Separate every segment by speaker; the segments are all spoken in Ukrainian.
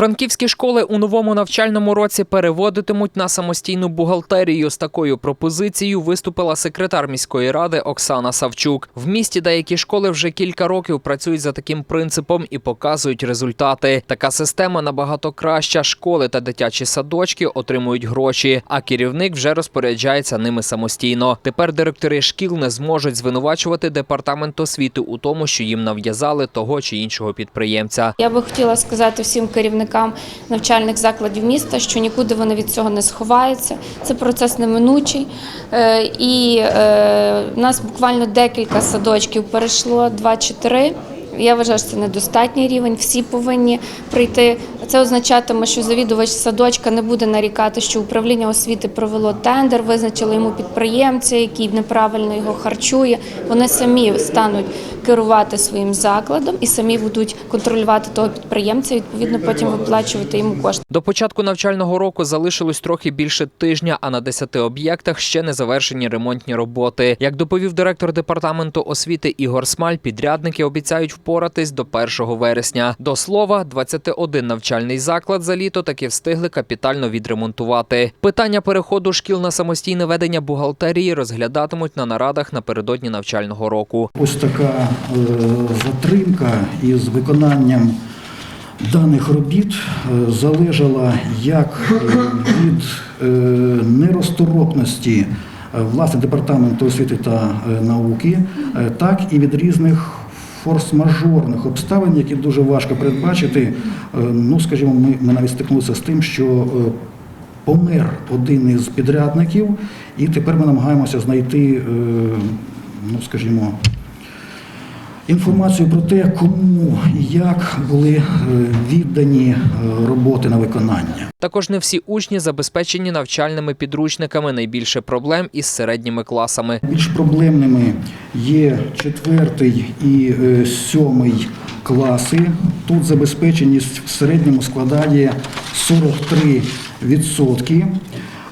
Speaker 1: Франківські школи у новому навчальному році переводитимуть на самостійну бухгалтерію. З такою пропозицією виступила секретар міської ради Оксана Савчук. В місті деякі школи вже кілька років працюють за таким принципом і показують результати. Така система набагато краща. Школи та дитячі садочки отримують гроші, а керівник вже розпоряджається ними самостійно. Тепер директори шкіл не зможуть звинувачувати департамент освіти у тому, що їм нав'язали того чи іншого підприємця.
Speaker 2: Я би хотіла сказати всім керівникам навчальних закладів міста, що нікуди вони від цього не сховаються. Це процес неминучий. Е, І е, в нас буквально декілька садочків перейшло, два чи три. Я вважаю, що це недостатній рівень. Всі повинні прийти. Це означатиме, що завідувач садочка не буде нарікати, що управління освіти провело тендер, визначило йому підприємця, який неправильно його харчує. Вони самі стануть керувати своїм закладом і самі будуть контролювати того підприємця. Відповідно, потім виплачувати йому кошти.
Speaker 1: До початку навчального року залишилось трохи більше тижня, а на 10 об'єктах ще не завершені ремонтні роботи. Як доповів директор департаменту освіти Ігор Смаль, підрядники обіцяють впоратись до 1 вересня. До слова, 21 навчальний заклад за літо таки встигли капітально відремонтувати. Питання переходу шкіл на самостійне ведення бухгалтерії розглядатимуть на нарадах напередодні навчального року.
Speaker 3: Ось така е, затримка із виконанням даних робіт е, залежала як е, від нерозторопності е, власне департаменту освіти та науки, так і від різних форс-мажорних обставин, які дуже важко передбачити. Е, Ну, скажімо, ми, ми навіть стикнулися з тим, що е, помер один із підрядників, і тепер ми намагаємося знайти, е, ну скажімо, інформацію про те, кому і як були е, віддані е, роботи на виконання.
Speaker 1: Також не всі учні забезпечені навчальними підручниками. Найбільше проблем із середніми класами.
Speaker 3: Більш проблемними є четвертий і е, сьомий класи. Тут забезпеченість в середньому складає 43%.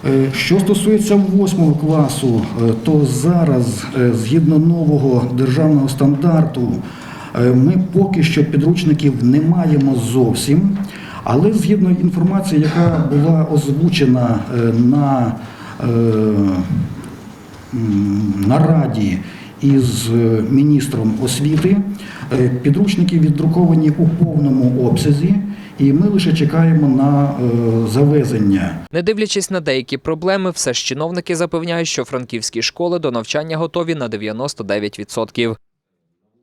Speaker 3: Е, Що стосується восьмого класу, е, то зараз, е, згідно нового державного стандарту, ми поки що підручників не маємо зовсім. Але згідно інформації, яка була озвучена е, на раді. Із е, міністром освіти. Е, Підручники віддруковані у повному обсязі, і ми лише чекаємо на е, завезення.
Speaker 1: Не дивлячись на деякі проблеми, все ж чиновники запевняють, що франківські школи до навчання готові на 99%.